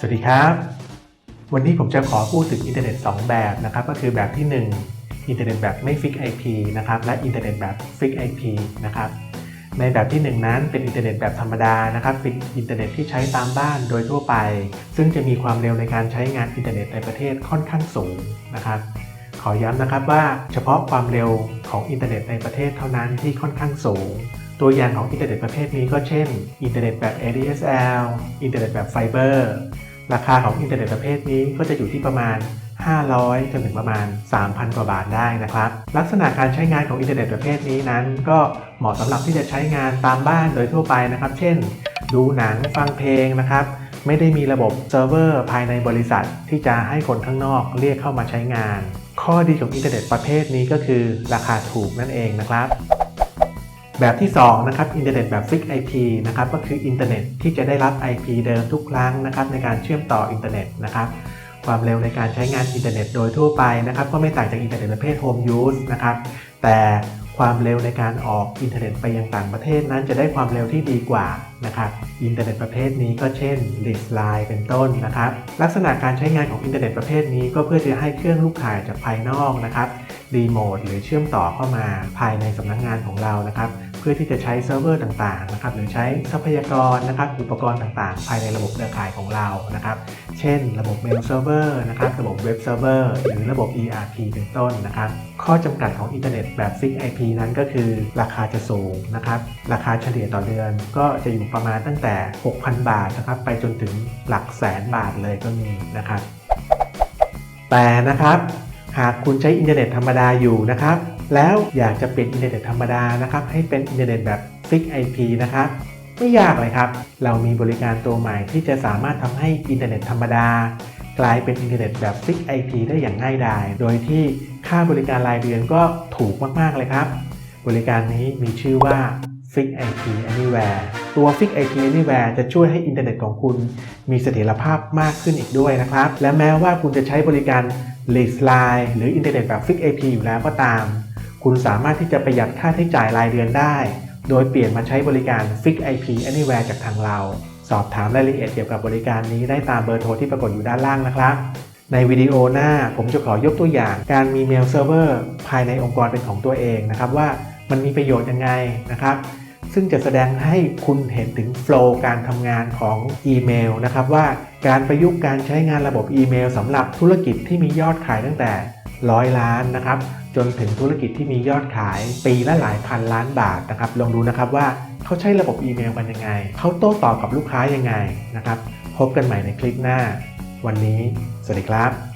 สวัสดีครับ วันนี้ผมจะขอพูดถึงอินเทอร์เน็ต 2 แบบนะครับ ก็คือแบบที่ 1 อินเทอร์เน็ตแบบไม่ฟิก IP นะครับ และอินเทอร์เน็ตแบบฟิก IP นะครับ ในแบบที่ 1 นั้นเป็นอินเทอร์เน็ตแบบธรรมดานะครับ เป็นอินเทอร์เน็ตที่ใช้ตามบ้านโดยทั่วไป ซึ่งจะมีความเร็วในการใช้งานอินเทอร์เน็ตในประเทศค่อนข้างสูงนะครับขอย้ำนะครับว่าเฉพาะความเร็วของอินเทอร์เน็ตในประเทศเท่านั้นที่ค่อนข้างสูง ตัวอย่างของอินเทอร์เน็ตประเภทนี้ก็เช่น อินเทอร์เน็ตแบบ ADSL อินเทอร์เน็ตแบบไฟเบอร์ราคาของอินเทอร์เน็ตประเภทนี้ก็จะอยู่ที่ประมาณ 500 จนถึงประมาณ 3,000 กว่าบาทได้นะครับ ลักษณะการใช้งานของอินเทอร์เน็ตประเภทนี้นั้น ก็เหมาะสำหรับที่จะใช้งานตามบ้านโดยทั่วไปนะครับ เช่น ดูหนังฟังเพลงนะครับ ไม่ได้มีระบบเซิร์ฟเวอร์ภายในบริษัท ที่จะให้คนข้างนอกเรียกเข้ามาใช้งาน ข้อดีของอินเทอร์เน็ตประเภทนี้ก็คือ ราคาถูกนั่นเองนะครับ แบบที่2นะครับอินเทอร์เน็ตแบบฟิก IP นะครับก็คืออินเทอร์เน็ตที่จะได้รับ IP เดิมทุกครั้งนะครับในการเชื่อมต่ออินเทอร์เน็ตนะครับความเร็วในการใช้งานอินเทอร์เน็ตโดยทั่วไปนะครับก็ไม่ต่างจากอินเทอร์เน็ตประเภท Home Use นะครับแต่ความเร็วในการออกอินเทอร์เน็ตไปยังต่างประเทศนั้นจะได้ความเร็วที่ดีกว่านะครับอินเทอร์เน็ตประเภทนี้ก็เช่น l i s Line เป็นต้นนะครับลักษณะการใช้งานของอินเทอร์เน็ตประเภทนี้ก็เพื่อจะให้เครื่องลูกข่ายจากภายนอกนะครับรีโมทหรือเชื่อมต่อเข้ามาภายในสำนักงงานของเรานะครับ เพื่อที่จะใช้เซิร์ฟเวอร์ต่างๆนะครับหรือใช้ทรัพยากรนะครับอุปกรณ์ต่างๆ ภายในระบบเครือข่ายของเรานะครับ เช่น ระบบเมลเซิร์ฟเวอร์นะครับระบบเว็บเซิร์ฟเวอร์หรือระบบ ERP เป็นต้นนะครับ ข้อจำกัดของอินเทอร์เน็ตแบบฟิก IP นั้นก็คือ ราคาจะสูงนะครับราคาเฉลี่ยต่อเดือน ก็จะอยู่ประมาณตั้งแต่ 6,000 บาทนะครับไปจนถึงหลักแสนบาทเลยก็มีนะครับ แต่นะครับ หากคุณใช้อินเทอร์เน็ตธรรมดาอยู่นะครับ แล้วอยากจะเปลี่ยนอินเทอร์เน็ตธรรมดานะครับให้เป็นอินเทอร์เน็ตแบบฟิก IP นะครับไม่ยากเลยครับ เรามีบริการตัวใหม่ที่จะสามารถทำให้อินเทอร์เน็ตธรรมดา กลายเป็นอินเทอร์เน็ตแบบฟิก IP ได้อย่างง่ายดาย โดยที่ค่าบริการรายเดือนก็ถูกมาก ๆ เลยครับ บริการนี้มีชื่อว่า Fix IP Anywhere ตัว Fix IP Anywhere จะช่วยให้อินเทอร์เน็ตของคุณ มีเสถียรภาพมากขึ้นอีกด้วยนะครับ และแม้ว่าคุณจะใช้บริการ l e a s Line หรืออินเทอร์เน็ตแบบ Fix IP อยู่แล้วก็ตาม คุณสามารถที่จะประหยัดค่าใช้จ่ายรายเดือนได้ โดยเปลี่ยนมาใช้บริการ Fix IP Anywhere จากทางเรา สอบถามรายละเอียดเกี่ยวกับบริการนี้ได้ตามเบอร์โทรที่ปรากฏอยู่ด้านล่างนะครับ ในวิดีโอหน้าผมจะขอยกตัวอย่าง การมีเมลเซิร์ฟเวอร์ภายในองค์กรเป็นของตัวเองนะครับว่ามันมีประโยชน์ยังไงนะครับ ซึ่งจะแสดงให้คุณเห็นถึงโฟล์การทำงานของอีเมลนะครับว่าการประยุกต์การใช้งานระบบอีเมลสำหรับธุรกิจที่มียอดขายตั้งแต่ ร้อยล้านนะครับจนถึงธุรกิจที่มียอดขายปีละหลายพันล้านบาทนะครับลองดูนะครับว่าเขาใช้ระบบอีเมลกันยังไง เขาโต้ตอบกับลูกค้ายังไงนะครับ พบกันใหม่ในคลิปหน้า วันนี้ สวัสดีครับ